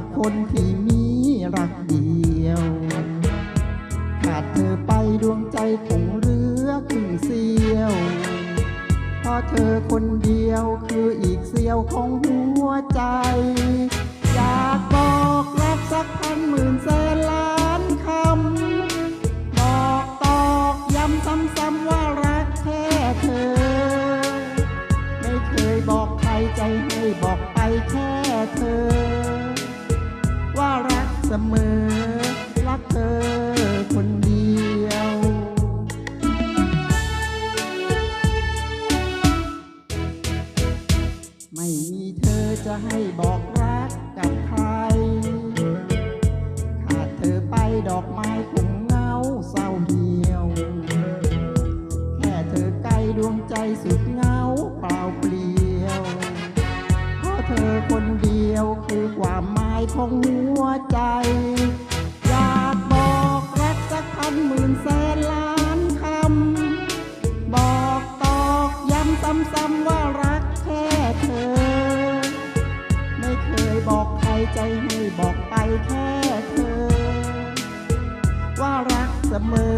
กับคนที่มีรักเดียว ขาดเธอไปดวงใจคงเหลือครึ่งเสียวเพราะเธอคนเดียวคืออีกเสียวของหัวใจ อยากบอกรักสักพันหมื่นแสนล้านคำ บอกตอกย้ำซ้ำๆว่ารักแค่เธอ ไม่เคยบอกใครใจให้บอกไปแค่เธอ ว่ารักเสมอ รักเธอคนเดียว ไม่มีเธอจะให้บอกรักกับใคร ขาดเธอไปดอกไม้คงเหงาเศร้าเหี่ยว แค่เธอใกล้ดวงใจสุด ของหัวใจ อยากบอกรักสักพันหมื่นแสนล้านคำ บอกตอกย้ำซ้ำๆว่ารักแค่เธอ ไม่เคยบอกใครใจให้บอกไปแค่เธอ ว่ารักเสมอ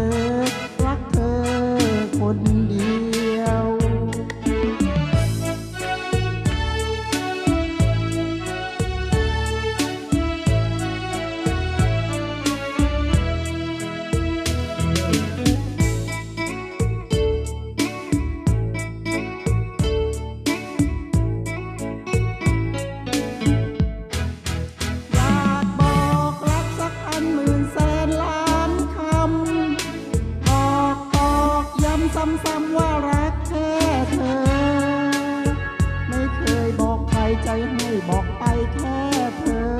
ใจให้บอกไปแค่เธอ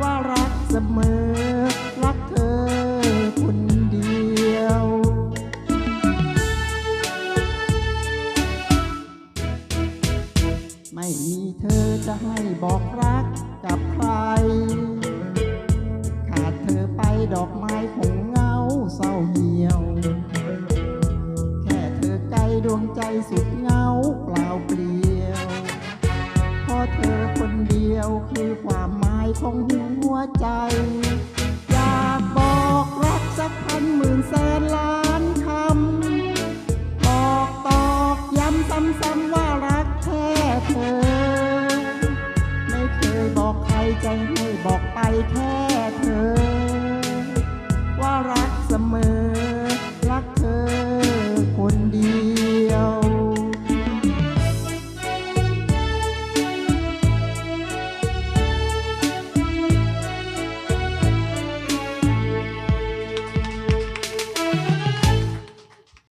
ว่ารักเสมอ รักเธอคนเดียว ไม่มีเธอจะให้บอกรักกับใคร ขาดเธอไปดอกไม้คงเหงาเศร้าเหี่ยว แค่เธอใกล้ดวงใจสุดเหงาเปล่า ของหัวใจ อยากบอกรักสักพันหมื่นแสนล้านคำ บอกตอกย้ำซ้ำๆว่ารักแค่เธอ ไม่เคยบอกใครใจให้บอกไปแค่